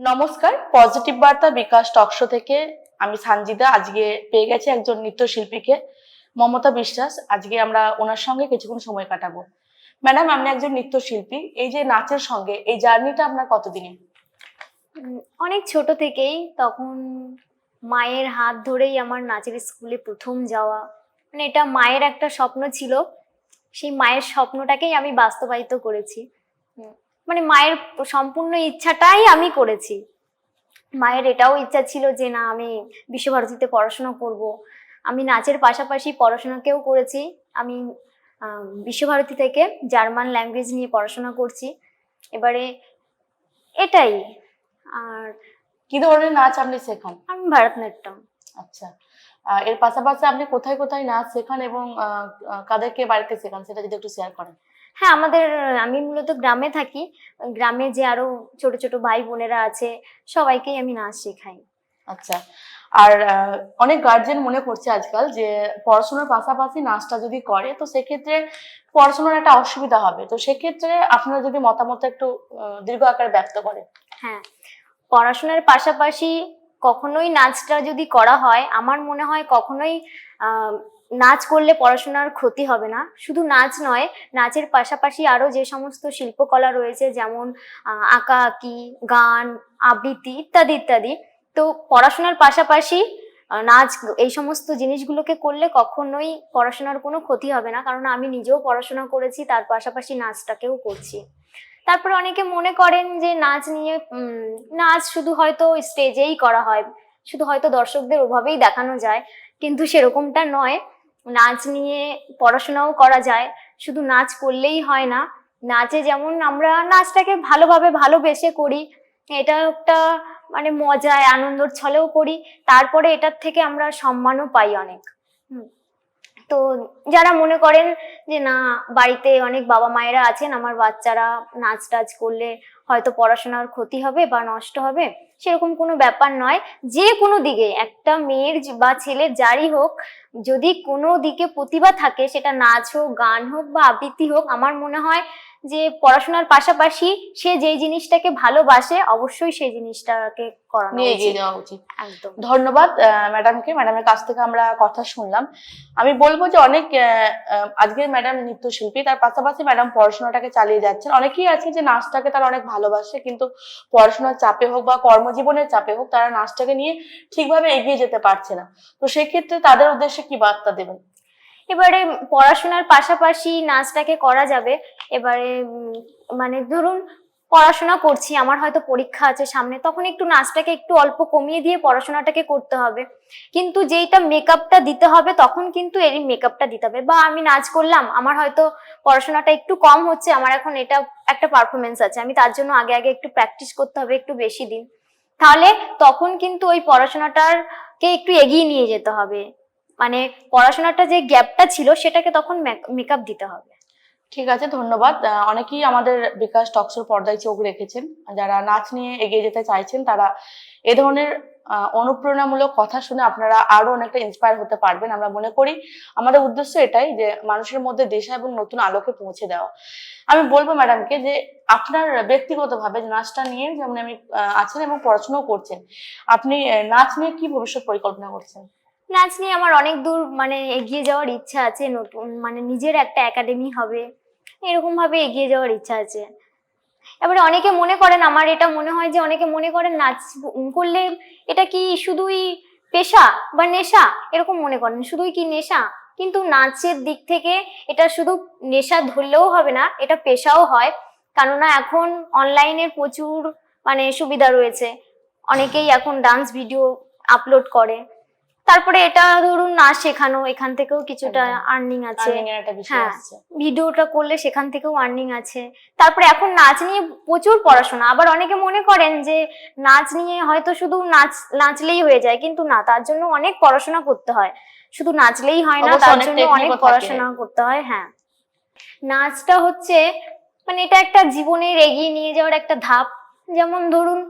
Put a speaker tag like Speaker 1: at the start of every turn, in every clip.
Speaker 1: নমস্কার পজিটিভ বার্তা বিকাশ টকশো থেকে আমি সানজিদা, আজকে পেয়ে গেছি একজন নৃত্যশিল্পীকে, মমতা বিশ্বাস। আজকে আমরা ওনার সঙ্গে কিছুক্ষণ সময় কাটাবো। ম্যাডাম আপনি একজন নৃত্যশিল্পী। এই যে নাচের সঙ্গে, এই জার্নিটা আপনার কতদিনে
Speaker 2: অনেক ছোট থেকেই তখন মায়ের হাত ধরেই আমার নাচের স্কুলে প্রথম যাওয়া। মানে এটা মায়ের একটা স্বপ্ন ছিল। সেই মায়ের স্বপ্নটাকেই আমি বাস্তবায়িত করেছি। মানে মায়ের সম্পূর্ণ ইচ্ছাটাই আমি করেছি। মায়ের এটাও ইচ্ছা ছিল যে না আমি বিশ্বভারতীতে পড়াশোনা করব। আমি নাচের পাশাপাশি পড়াশোনাকেও করেছি। আমি বিশ্বভারতী থেকে জার্মান ল্যাঙ্গুয়েজ নিয়ে পড়াশোনা করছি। এবারে এটাই। আর
Speaker 1: কি ধরনের নাচ আপনি শেখান?
Speaker 2: আমি ভারতনাট্যম।
Speaker 1: আচ্ছা। এর পাশাপাশি আপনি কোথায় কোথায় নাচ শেখান এবং কাদেরকে বাড়িতে শেখান সেটা যদি একটু শেয়ার করেন।
Speaker 2: হ্যাঁ আমাদের আমি মূলত গ্রামে থাকি। গ্রামে যে আরও ছোট ছোট ভাই বোনেরা আছে সবাইকেই আমি নাচ শেখাই।
Speaker 1: আচ্ছা। আর অনেক গার্জেন মনে করছে আজকাল যে পড়াশোনার পাশাপাশি নাচটা যদি করে তো সেক্ষেত্রে পড়াশোনার একটা অসুবিধা হবে। তো সেক্ষেত্রে আপনারা যদি মতামত একটু দীর্ঘ আকারে ব্যক্ত করেন।
Speaker 2: হ্যাঁ। পড়াশোনার পাশাপাশি কখনোই নাচটা যদি করা হয় আমার মনে হয় কখনোই নাচ করলে পড়াশোনার ক্ষতি হবে না। শুধু নাচ নয়, নাচের পাশাপাশি আরও যে সমস্ত শিল্পকলা রয়েছে, যেমন আঁকা, আঁকি, গান, আবৃত্তি ইত্যাদি ইত্যাদি। তো পড়াশোনার পাশাপাশি নাচ এই সমস্ত জিনিসগুলোকে করলে কখনোই পড়াশোনার কোনো ক্ষতি হবে না, কারণ আমি নিজেও পড়াশোনা করেছি, তার পাশাপাশি নাচটাকেও করছি। তারপরে অনেকে মনে করেন যে নাচ নিয়ে নাচ শুধু হয়তো স্টেজেই করা হয়, শুধু হয়তো দর্শকদের ওভাবেই দেখানো যায়, কিন্তু সেরকমটা নয়। নাচ নিয়ে পড়াশোনাও করা যায়। শুধু নাচ করলেই হয় না, নাচে যেমন আমরা নাচটাকে ভালোভাবে ভালোবেসে করি, এটা একটা মানে মজায়, আনন্দর ছলেও করি, তারপরে এটার থেকে আমরা সম্মানও পাই অনেক। তো যারা মনে করেন যে, না, বাড়িতে অনেক বাবা মায়েরা আছেন, আমার বাচ্চারা নাচ টাচ করলে হয়তো পড়াশোনার ক্ষতি হবে বা নষ্ট হবে, সেরকম কোনো ব্যাপার নয়। যে কোনো দিকে একটা মেয়ের বা ছেলের যারই হোক যদি কোনো দিকে প্রতিভা থাকে, সেটা নাচ হোক, গান হোক বা আবৃত্তি হোক, আমার মনে হয় যে পড়াশোনার পাশাপাশি সে যেই জিনিসটাকে ভালোবাসে অবশ্যই সেই জিনিসটাকে
Speaker 1: নিয়ে এগিয়ে। যাওয়া উচিত।
Speaker 2: একদম।
Speaker 1: ধন্যবাদ ম্যাডামকে। ম্যাডামের কাছ থেকে আমরা কথা শুনলাম। আমি বলব যে অনেক আহ, ম্যাডাম নৃত্যশিল্পী তার পাশাপাশি ম্যাডাম পড়াশোনাটাকে চালিয়ে যাচ্ছেন। অনেকেই আছে যে নাচটাকে তারা অনেক ভালোবাসে কিন্তু পড়াশোনার চাপে হোক বা কর্মজীবনের চাপে হোক তারা নাচটাকে নিয়ে ঠিকভাবে এগিয়ে যেতে পারছে না। তো সেক্ষেত্রে তাদের উদ্দেশ্যে কি বার্তা দেবেন?
Speaker 2: এবারে পড়াশোনার পাশাপাশি নাচটাকে করা যাবে। এবারে মানে ধরুন পড়াশোনা করছি, আমার হয়তো পরীক্ষা আছে সামনে, তখন একটু নাচটাকে একটু অল্প কমিয়ে দিয়ে পড়াশোনাটাকে করতে হবে। কিন্তু যেইটা মেকআপটা দিতে হবে, তখন কিন্তু এরই মেকআপটা দিতে হবে। বা আমি নাচ করলাম, আমার হয়তো পড়াশোনাটা একটু কম হচ্ছে, আমার এখন এটা একটা পারফরমেন্স আছে, আমি তার জন্য আগে আগে একটু প্র্যাকটিস করতে হবে একটু বেশি দিন। তাহলে তখন কিন্তু ওই পড়াশোনাটারকে একটু এগিয়ে নিয়ে যেতে হবে। মানে পড়াশোনাটা যে গ্যাপটা ছিল সেটাকে তখন মেকআপ দিতে হবে।
Speaker 1: ঠিক আছে, ধন্যবাদ। অনেকেই আমাদের বিকাশ টকশোর পর্দায় চোখ রেখেছেন। যারা নাচ নিয়ে এগিয়ে যেতে চাইছেন, তারা এ ধরনের অনুপ্রেরণামূলক কথা শুনে আপনারা আরও অনেকটা ইন্সপায়ার হতে পারবেন। আমরা মনে করি, আমাদের উদ্দেশ্য এটাই যে মানুষের মধ্যে দেশা এবং নতুন আলোকে পৌঁছে দেওয়া। আমি বলব ম্যাডামকে যে আপনার ব্যক্তিগতভাবে নাচটা নিয়ে যেমন আমি আছেন এবং পড়াশোনাও করছেন, আপনি নাচ নিয়ে কি ভবিষ্যৎ পরিকল্পনা করছেন?
Speaker 2: নাচ নিয়ে আমার অনেক দূর মানে এগিয়ে যাওয়ার ইচ্ছা আছে, নতুন মানে নিজের একটা একাডেমি হবে এরকম ভাবে এগিয়ে যাওয়ার ইচ্ছা আছে। এবারে অনেকে মনে করেন, আমার এটা মনে হয় যে অনেকে মনে করেন নাচ করলে এটা কি শুধুই পেশা বা নেশা? এরকম মনে করেন, শুধুই কি নেশা? কিন্তু নাচের দিক থেকে এটা শুধু নেশা ধরলেও হবে না, এটা পেশাও হয়। কেননা এখন অনলাইনের প্রচুর মানে সুবিধা রয়েছে। অনেকেই এখন ডান্স ভিডিও আপলোড করে। তারপরে এটা ধরুন নাচ শেখানো এখান থেকেও কিছুটা আর্নিং আছে। হ্যাঁ। ভিডিওটা করলে সেখান থেকেও আর্নিং আছে। তারপরে এখন নাচ নিয়ে প্রচুর পড়াশোনা। আবার অনেকে মনে করেন যে নাচ নিয়ে হয়তো শুধু নাচ নাচলেই হয়ে যায় কিন্তু না তার জন্য অনেক পড়াশোনা করতে হয়। শুধু নাচলেই হয় না তার জন্য অনেক পড়াশোনা করতে হয় হ্যাঁ। নাচটা হচ্ছে মানে এটা একটা জীবনের এগিয়ে নিয়ে যাওয়ার একটা ধাপ। যেমন ধরুন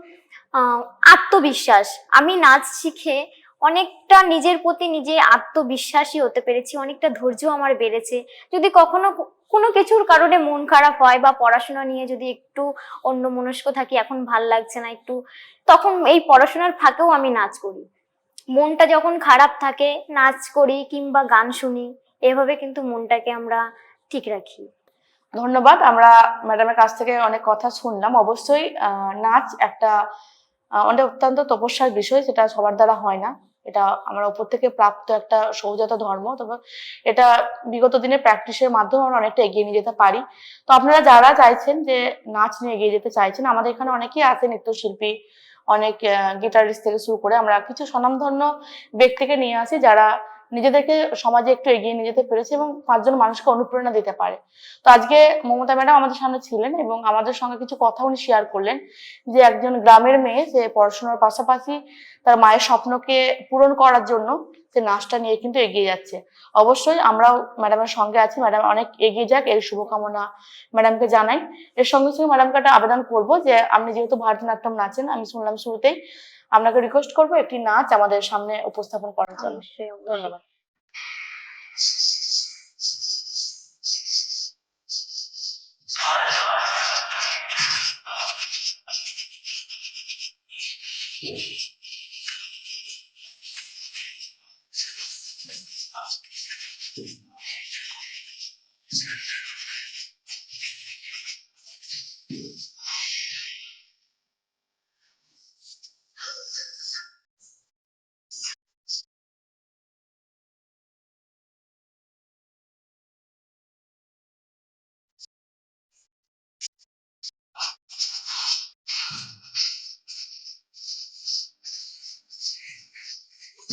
Speaker 2: আহ, আত্মবিশ্বাস। আমি নাচ শিখে অনেকটা নিজের প্রতি নিজে আত্মবিশ্বাসী হতে পেরেছি, অনেকটা ধৈর্য আমার বেড়েছে। যদি কখনো কোনো কিছুর কারণে মন খারাপ হয় বা পড়াশোনা নিয়ে যদি একটু অন্য মনস্ক থাকি, এখন ভালো লাগছে না একটু, তখন এই পড়াশোনার ফাঁকেও আমি নাচ করি। মনটা যখন খারাপ থাকে, নাচ করি কিংবা গান শুনি, এভাবে কিন্তু মনটাকে আমরা ঠিক রাখি।
Speaker 1: ধন্যবাদ, আমরা ম্যাডামের কাছ থেকে অনেক কথা শুনলাম। অবশ্যই নাচ একটা অনেক অত্যন্ত তপস্যার বিষয়, সেটা সবার দ্বারা হয় না। এটা আমরা ওপর থেকে প্রাপ্ত একটা সহজাত ধর্ম তবে এটা বিগত দিনে প্র্যাকটিসের মাধ্যমে আমরা অনেকটা এগিয়ে নিয়ে যেতে পারি। তো আপনারা যারা চাইছেন যে নাচ নিয়ে এগিয়ে যেতে চাইছেন, আমাদের এখানে অনেকেই আছে নৃত্যশিল্পী, অনেক গিটারিস্ট থেকে শুরু করে আমরা কিছু স্বনামধন্য ব্যক্তিকে নিয়ে আসি যারা নিজেদেরকে সমাজে একটু এগিয়ে নিয়ে যেতে পেরেছে এবং পাঁচজন মানুষকে অনুপ্রেরণা দিতে পারে। তো আজকে মমতা ম্যাডাম আমাদের সামনে ছিলেন এবং আমাদের সঙ্গে কিছু কথা উনি শেয়ার করলেন যে একজন গ্রামের মেয়ে, সে পড়াশোনার পাশাপাশি তার মায়ের স্বপ্নকে পূরণ করার জন্য সে নাচটা নিয়ে কিন্তু এগিয়ে যাচ্ছে। অবশ্যই আমরাও ম্যাডামের সঙ্গে আছি, ম্যাডাম অনেক এগিয়ে যাক, এর শুভকামনা ম্যাডামকে জানাই। এর সঙ্গে সঙ্গে ম্যাডামকে একটা আবেদন করব যে, আপনি যেহেতু ভারতনাট্যম নাচেন, আমি শুনলাম শুরুতেই আপনাকে রিকোয়েস্ট করব একটি নাচ আমাদের সামনে উপস্থাপন করার জন্য
Speaker 2: ধন্যবাদ Thank
Speaker 1: you.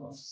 Speaker 1: Nossa.